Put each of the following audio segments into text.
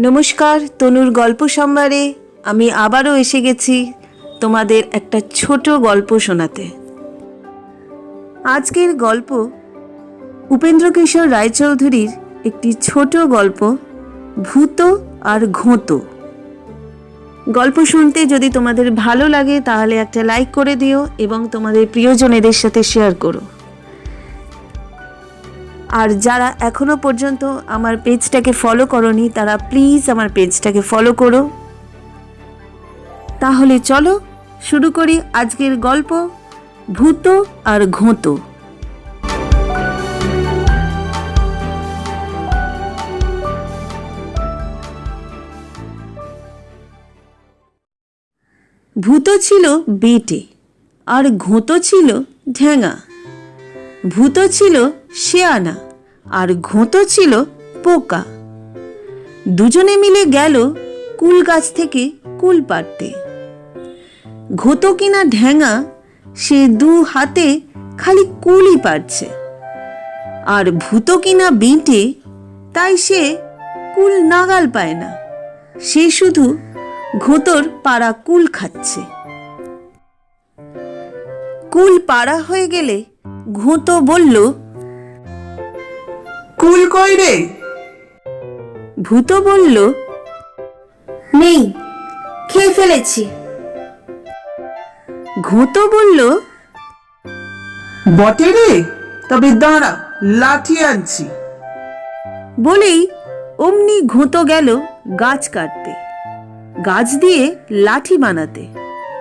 নমস্কার, তনুর গল্প সম্ভারে আমি আবারও এসে গেছি তোমাদের একটা ছোট গল্প শোনাতে। আজকের গল্প উপেন্দ্রকিশোর রায়চৌধুরীর একটি ছোট গল্প, ভূত আর ঘোঁতো। গল্প শুনতে যদি তোমাদের ভালো লাগে তাহলে একটা লাইক করে দিও এবং তোমাদের প্রিয়জনেদের সাথে শেয়ার করো। আর যারা এখনও পর্যন্ত আমার পেজটাকে ফলো করনি, তারা প্লিজ আমার পেজটাকে ফলো করো। তাহলে চলো শুরু করি আজকের গল্প, ভূত আর ঘোঁতো। ভূত ছিল বেটে আর ঘোঁতো ছিল ঢ্যাঙা ভূত ছিল শেয়ানা আর ঘোঁতো ছিল পোকা। দুজনে মিলে গেল কুল গাছ থেকে কুল পাড়তে। ঘোঁতো কিনা ঢ্যাঙা সে দু হাতে খালি কুলই পারছে আর ভূত কিনা বেঁটে, তাই সে কুল নাগাল পায় না। সে শুধু ঘোঁতর পাড়া কুল খাচ্ছে। কুল পাড়া হয়ে গেলে ঘোঁতো বলল কুল কই রে? ভূত বলল নেই খেয়ে ফেলেছি। ঘোঁতো বলল বটে রে? তবে দাঁড়া লাঠি আনছি। বলেই অমনি ঘোঁতো গেল গাছ কাটতে। গাছ দিয়ে লাঠি বানাতে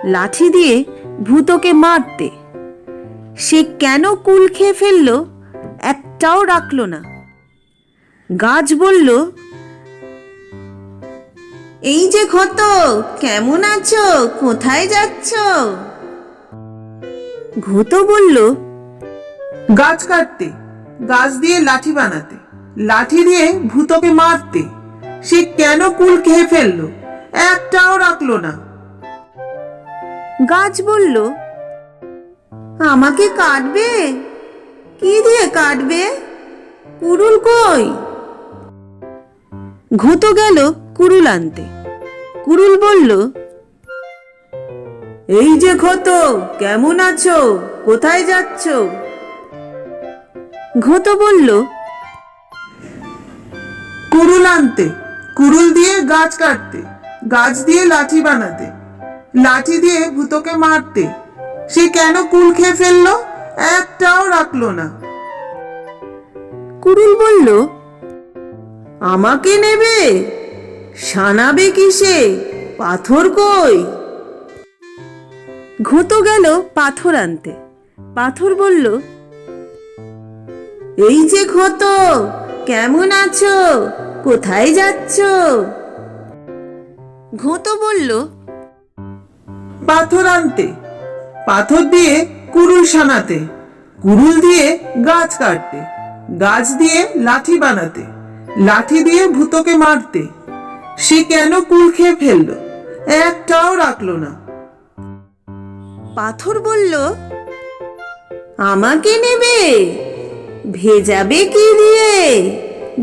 লাঠি দিয়ে ভূতকে মারতে। সে কেন কুল খেয়ে ফেলল একটাও রাখল না। গাছ বলল এই যে ক্ষত কেমন আছো? কোথায় যাচ্ছ? ঘুতো বলল গাছ কাটতে গাছ দিয়ে লাঠি বানাতে লাঠি দিয়ে ভূতকে মারতে সে কেন কুল খেয়ে ফেলল? একটাও রাখল না। গাছ বলল আমাকে কাটবে? কি দিয়ে কাটবে? পুরুল কই? ঘুতো গেল কুরুল আনতে। কুরুল বলল এই যে ক্ষত কেমন আছো? কোথায় যাচ্ছ? ঘুতো বলল কুরুল আনতে কুরুল দিয়ে গাছ কাটতে গাছ দিয়ে লাঠি বানাতে লাঠি দিয়ে ভূতকে মারতে। সে কেন কুল খেয়ে ফেলল? একটাও রাখল না। কুরুল বলল আমাকে নেবে? সানাবে কিসে? পাথর কই? ঘুতো গেল পাথর আনতে। পাথর বলল এই যে ক্ষত কেমন আছো? কোথায় যাচ্ছ? ঘুঁতো বলল পাথর আনতে। পাথর দিয়ে কুরুল সানাতে কুরুল দিয়ে গাছ কাটতে। গাছ দিয়ে লাঠি বানাতে। লাঠি দিয়ে ভূতকে মারতে। সে কেন কুল খেয়ে ফেলল? একটাও রাখল না। পাথর বলল, আমাকে নেবে? ভেজাবে কি দিয়ে?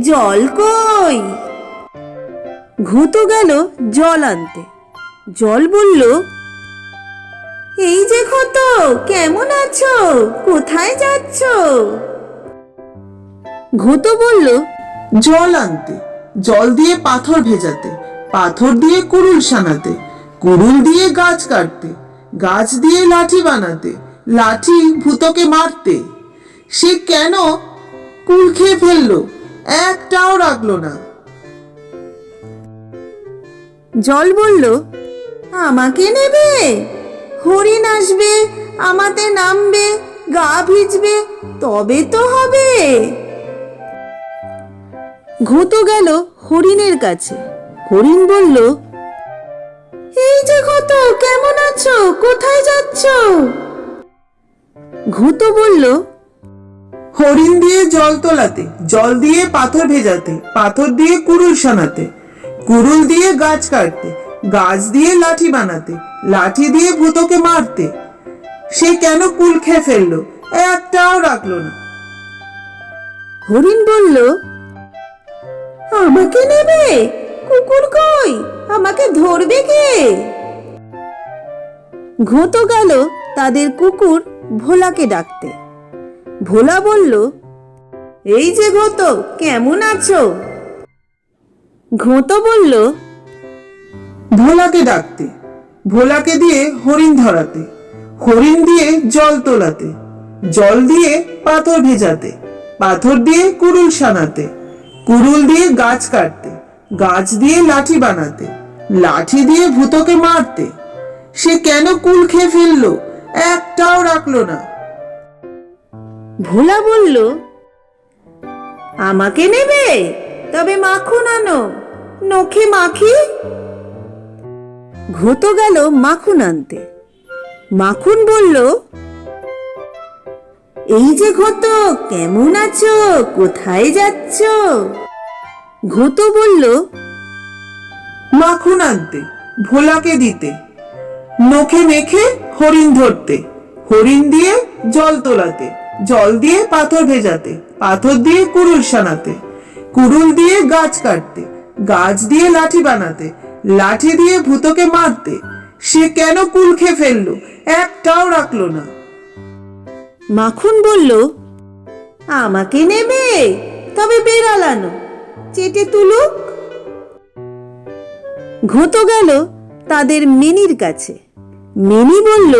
জল কই? ঘুঁতো গেল জল আনতে। জল বলল, এই যে ক্ষত, কেমন আছো? কোথায় যাচ্ছ? ঘুঁতো বলল জল আনতে, জল দিয়ে পাথর ভেজাতে, পাথর দিয়ে কুরুল সানাতে কুরুল দিয়ে গাছ কাটতে, গাছ দিয়ে লাঠি বানাতে, লাঠি ভূতকে মারতে। সে কেন কুল খেয়ে ফেলল, একটাও রাখল না। জল বলল, আমাকে নেবে, হরিণ আসবে, আমাতে নামবে, গা ভিজবে, তবে তো হবে। ঘুঁতো গেল হরিণের কাছে। হরিণ বলল এই যে ঘুঁত কেমন আছো? কোথায় যাচ্ছ? ঘুঁতো বলল হরিণ দিয়ে জল তোলাতে জল দিয়ে পাথর ভেজাতে পাথর দিয়ে কুরুল সানাতে কুরুল দিয়ে গাছ কাটতে গাছ দিয়ে লাঠি বানাতে লাঠি দিয়ে ভূতকে মারতে। সে কেন কুল খেয়ে ফেলল? একটাও রাখল না। হরিণ বলল আমাকে নেবে? কুকুর কই? আমাকে ধরবে কে? ঘুঁতো গেল তাদের কুকুর ভোলাকে ডাকতে। ভোলা বলল, এই যে ঘোতো, কেমন আছো? ঘোঁতো বলল, ভোলাকে ডাকতে, ভোলাকে দিয়ে হরিণ ধরাতে, হরিণ দিয়ে জল তোলাতে, জল দিয়ে পাথর ভেজাতে, পাথর দিয়ে কুড়ুল সানাতে কুড়ুল দিয়ে গাছ কাটতে, গাছ দিয়ে লাঠি বানাতে, লাঠি দিয়ে ভূতকে মারতে। সে কেন কুল খেয়ে ফেলল, একটাও রাখল না। ভোলা বলল, আমাকে নেবে? তবে মাখন আনো নখে মাখি? ঘুতো গেল মাখন আনতে। মাখন বলল এই যে ঘতো, কেমন আছো? কোথায় যাচ্ছ? ঘুতো বলল, মাখন আনতে, ভোলাকে দিতে। নখে মেখে হরিণ ধরতে। হরিণ দিয়ে জল তোলাতে। জল দিয়ে পাথর ভেজাতে। পাথর দিয়ে কুড়ুল সানাতে। কুড়ুল দিয়ে গাছ কাটতে। গাছ দিয়ে লাঠি বানাতে। লাঠি দিয়ে ভূতকে মারতে। সে কেন কুল খেয়ে ফেলল? একটাও রাখল না। মাখন বলল, আমাকে নেবে? তবে বেড়াল আনো, চেটে তুলুক। ঘুঁতো গেল তাদের মিনির কাছে। মিনি বলল,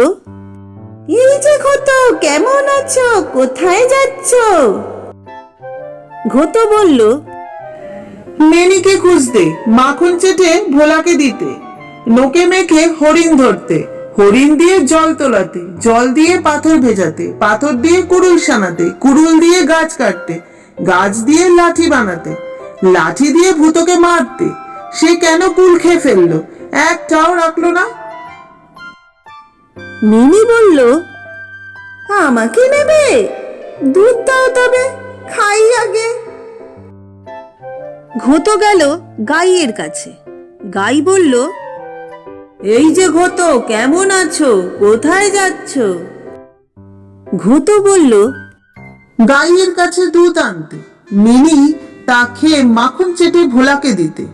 এই যে ঘুঁতো, কেমন আছো? কোথায় যাচ্ছ? ঘুঁতো বলল, মেনিকে খুঁজতে, মাখন চেটে ভোলাকে দিতে নোকে মেখে হরিণ ধরতে। হরিণ দিয়ে জল তোলাতে, জল দিয়ে পাথর ভেজাতে, পাথর দিয়ে কুড়ুল সানাতে, কুড়ুল দিয়ে গাছ কাটতে, গাছ দিয়ে লাঠি বানাতে, লাঠি দিয়ে ভূতকে মারতে, সে কেন কুল খেয়ে ফেলল? একটাও রাখল না। মিনি বলল, আমাকে নেবে? দুধ দাও তবে, খাই আগে। ঘোতো গেল গাইয়ের কাছে। গাই বলল এই যে ঘোতো, কেমন আছো? কোথায় যাচ্ছ? ঘোতো বলল, গাইয়ের কাছে দুধ আনতে। মিনি তা খেয়ে মাখন চেটে ভোলাকে দিতে।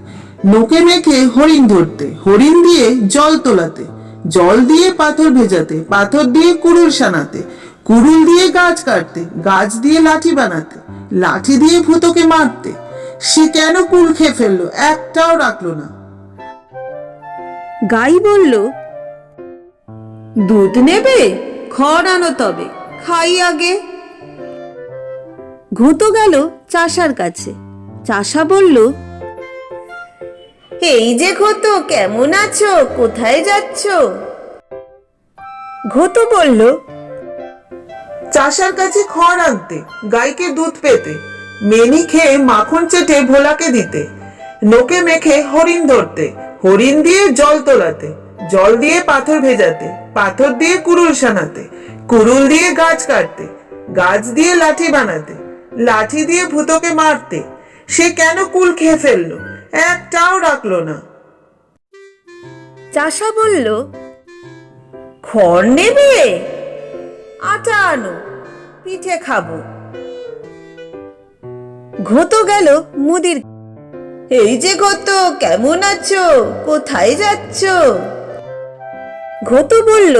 নোকে মেখে হরিণ ধরতে। হরিণ দিয়ে জল তোলাতে। জল দিয়ে পাথর ভেজাতে। পাথর দিয়ে কুড়ুল সানাতে। কুড়ুল দিয়ে গাছ কাটতে। গাছ দিয়ে লাঠি বানাতে। লাঠি দিয়ে ভূতকে মারতে। সে কেন কুল খেয়ে ফেলল? একটাও রাখল না। গাই বলল, দুধ নেবে? খড় আনো তবে, খাই আগে। ঘুঁতো গেল চাষার কাছে। চাষা বলল, এই যে ঘতো, কেমন আছো? কোথায় যাচ্ছ? ঘতো বলল, চাষার কাছে খড় আনতে, গাইকে দুধ পেতে, মেনি খেয়ে মাখন চেটে ভোলাকে দিতে, নোকে মেখে হরিণ ধরতে হরিণ দিয়ে জল তোলাতে, জল দিয়ে পাথর ভেজাতে, পাথর দিয়ে কুড়ুল সানাতে, কুড়ুল দিয়ে গাছ কাটতে, গাছ দিয়ে লাঠি বানাতে, লাঠি দিয়ে ভূতকে মারতে, সে কেন কুল খেয়ে ফেলল? একটাও রাখল না। চাষা বলল, খড় নেবে? আটা আনো, পিঠে খাব। ঘতো গেল মুদির এই যে ঘতো, কেমন আছো? কোথায় যাচ্ছ? ঘতো বলল,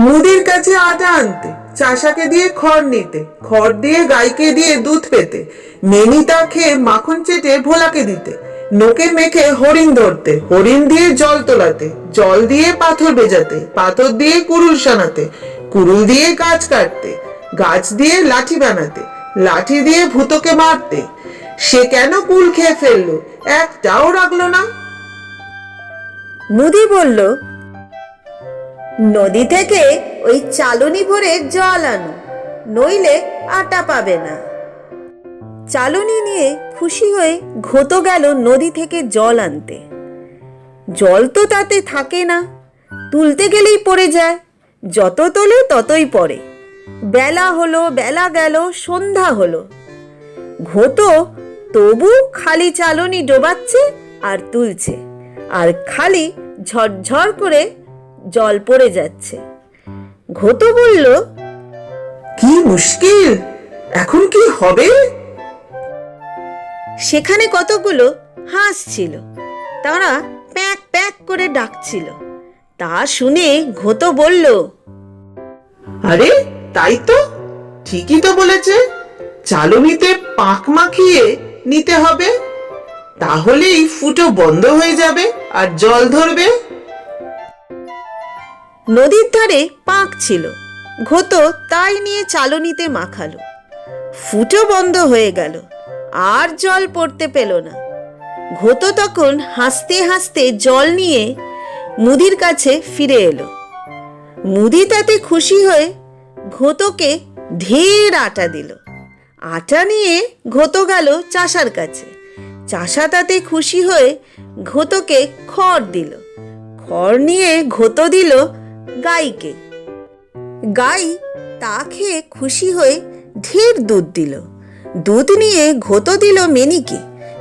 মুদির কাছে আটা আনতে, চাষাকে দিয়ে খড় নিতে, খড় দিয়ে গাইকে দিয়ে দুধ পেতে মেনি তা খেয়ে মাখন চেটে ভোলাকে দিতে, নোকে মেখে হরিণ ধরতে, হরিণ দিয়ে জল তোলাতে, জল দিয়ে পাথর ভেজাতে পাথর দিয়ে কুরুল সানাতে, কুরুল দিয়ে গাছ কাটতে, গাছ দিয়ে লাঠি বানাতে, লাঠি দিয়ে ভূতকে মারতে সে কেন কুল খেয়ে ফেলল? একটাও রাখল না। মুদি বলল, নদী থেকে ওই চালনি ভরে জল আনো, নইলে আটা পাবে না। চালনি নিয়ে খুশি হয়ে ঘতো গেল নদী থেকে জল আনতে। জল তো তাতে থাকে না, তুলতে গেলেই পড়ে যায়, যত তোলে ততই পড়ে। বেলা হলো, বেলা গেল, সন্ধ্যা হলো। ঘতো তবু খালি চালনি ডোবাচ্ছে আর তুলছে। আর খালি ঝরঝর করে জল পড়ে যাচ্ছে। ঘতো বলল কি মুশকিল এখন কি হবে? সেখানে কতগুলো হাসছিল তারা প্যাক প্যাক করে ডাকছিল। তা শুনে ঘোতো বলল আরে তাই তো ঠিকই তো বলেছে। চালনিতে পাক মাখিয়ে নিতে হবে। তাহলেই ফুটো বন্ধ হয়ে যাবে আর জল ধরবে। নদীর ধারে পাঁক ছিল। ঘোতো তাই নিয়ে চালনিতে মাখালো। ফুটো বন্ধ হয়ে গেল। আর জল পড়তে পেল না। ঘোতো তখন হাসতে হাসতে জল নিয়ে মুদির কাছে ফিরে এলো। মুদি তাতে খুশি হয়ে ঘোতোকে ঢের আটা দিল। আটা নিয়ে ঘোতো গেল চাষার কাছে। চাষা তাতে খুশি হয়ে ঘোতোকে খড় দিল। খড় নিয়ে ঘোতো দিল গাইকে। গাই তা খেয়ে খুশি হয়ে ঢের দুধ দিল। দুধ নিয়ে ঘোতো দিল মেনিকে।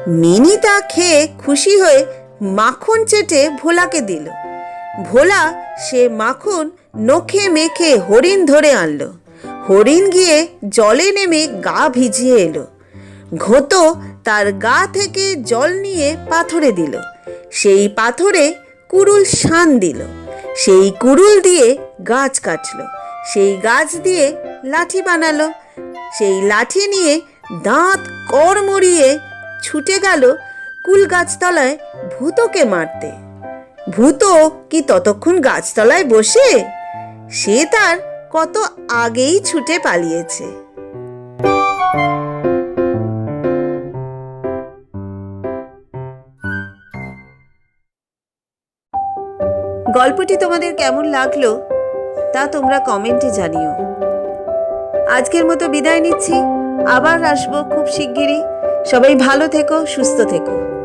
মিনি তা খেয়ে খুশি হয়ে মাখন চেটে ভোলাকে দিল। ভোলা সে মাখন নখে মেখে হরিণ ধরে আনলো। হরিণ গিয়ে জলে নেমে গা ভিজিয়ে এলো। ঘোতো তার গা থেকে জল নিয়ে পাথরে দিল। সেই পাথরে কুড়ুল শান দিল। সেই কুড়ুল দিয়ে গাছ কাটলো। সেই গাছ দিয়ে লাঠি বানালো। সেই লাঠি নিয়ে দাঁত কর মরিয়ে ছুটে গেল কুল গাছতলায় ভূতকে মারতে। ভূত কি ততক্ষণ গাছতলায় বসে? সে তার কত আগেই ছুটে পালিয়েছে। গল্পটি তোমাদের কেমন লাগল তা তোমরা কমেন্টে জানিও। আজকের মতো বিদায় নিচ্ছি। আবার আসব খুব শিগগিরই। সবাই ভালো থেকো, সুস্থ থেকো।